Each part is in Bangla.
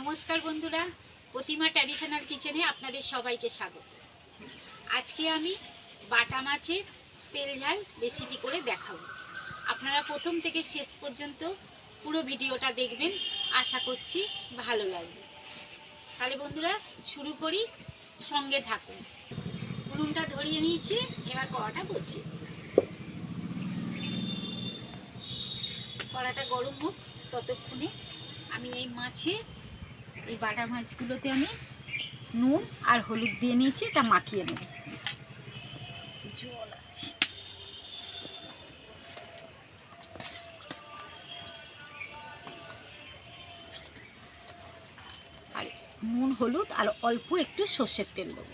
নমস্কার বন্ধুরা, প্রতিমা ট্র্যাডিশনাল কিচেনে আপনাদের সবাইকে স্বাগত। আজকে আমি বাটা মাছের তেল ঝাল রেসিপি করে দেখাবো। আপনারা প্রথম থেকে শেষ পর্যন্ত পুরো ভিডিওটা দেখবেন, আশা করছি ভালো লাগবে। তাহলে বন্ধুরা, শুরু করি, সঙ্গে থাকুন। উনুনটা ধরিয়ে নিয়েছি, এবার কড়াটা বসিয়ে। কড়াটা গরম হোক, ততক্ষণে আমি এই মাছে এই বাটা মাছগুলোতে আমি নুন আর হলুদ দিয়ে নিয়েছি, এটা মাখিয়ে নেব। জল আছে। নুন, হলুদ আর অল্প একটু সর্ষের তেল দেবো।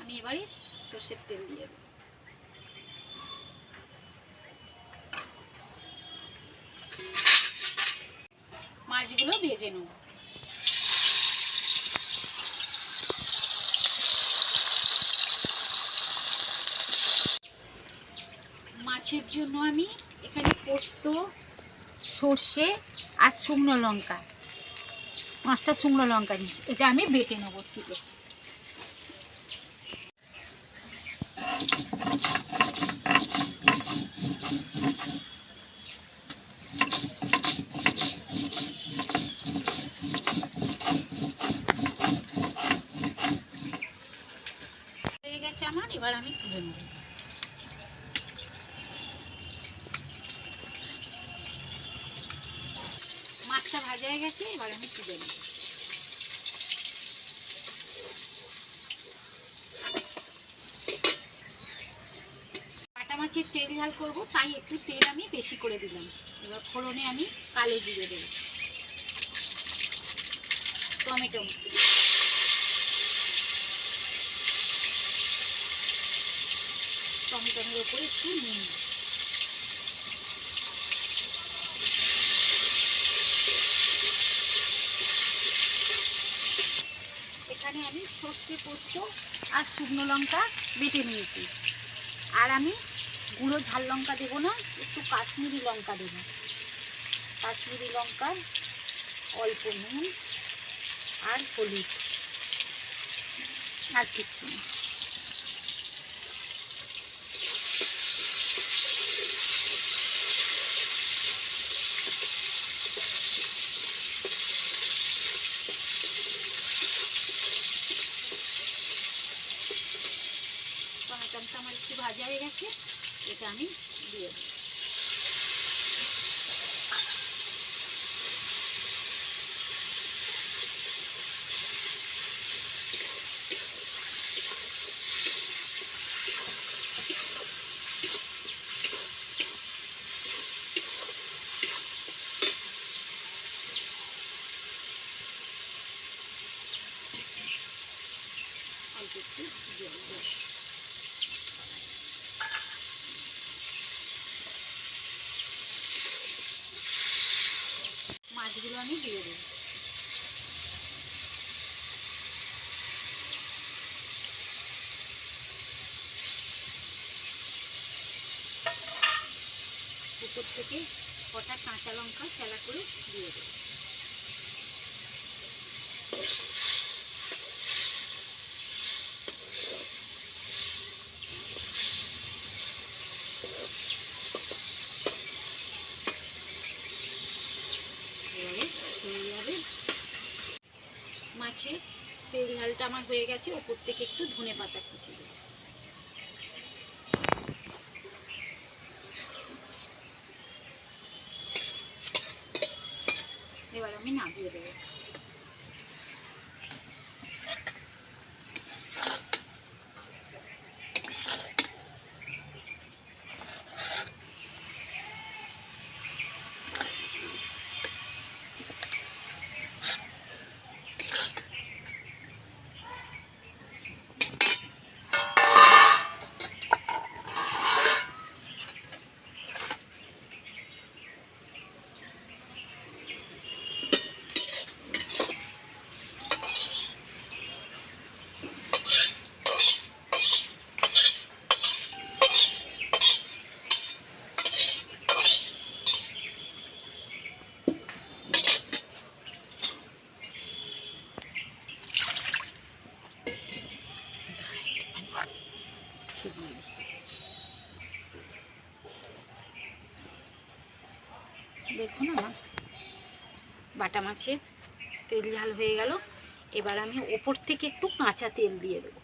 আমি এবারে সর্ষের তেল দিয়ে দেবো। মাছগুলো ভেজে নেব। মাছের জন্য আমি এখানে পোস্ত, সর্ষে আর শুকনো লঙ্কা। পাঁচটা শুকনো লঙ্কা নিচ্ছি এটা আমি বেটে নেব শিলে এবার আমি তুলে নেব। মাছটা ভাজা হয়ে গেছে, এবার আমি তুলে নেব। কাটা মাছের তেল ঝাল করব, তাই একটু তেল আমি বেশি করে দিলাম। এবার ফোড়নে আমি কালো জিরে দেব। টমেটো। টমেটোর ওপরে একটু নুন এখানে আমি সর্ষে পোস্ত আর শুকনো লঙ্কা বেটে নিয়েছি। আর আমি গুঁড়ো ঝাল লঙ্কা দেবো না, একটু কাশ্মীরি লঙ্কা দেবো। কাশ্মীরি লঙ্কা অল্প নুন আর হলুদ। আর কিছু না। আমার একটু ভাজা হয়ে গেছে এটা আমি দিয়ে দেবো। অল্প একটু জল মাছগুলো আমি দিয়ে দেবো উপর থেকে কটা কাঁচা লঙ্কা চেলা করে দিয়ে দেবো এবারে হয়ে যাবে মাছে তেল ঝালটা আমার হয়ে গেছে, ওপর থেকে একটু ধনে পাতা কুচি দেবো। এবার আমি নামিয়ে দেবো। দিয়ে দিই দেখুন আমার বাটা মাছের তেল ঝাল হয়ে গেল। এবার আমি ওপর থেকে একটু কাঁচা তেল দিয়ে দেবো।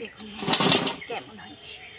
দেখুন কেমন হয়েছে।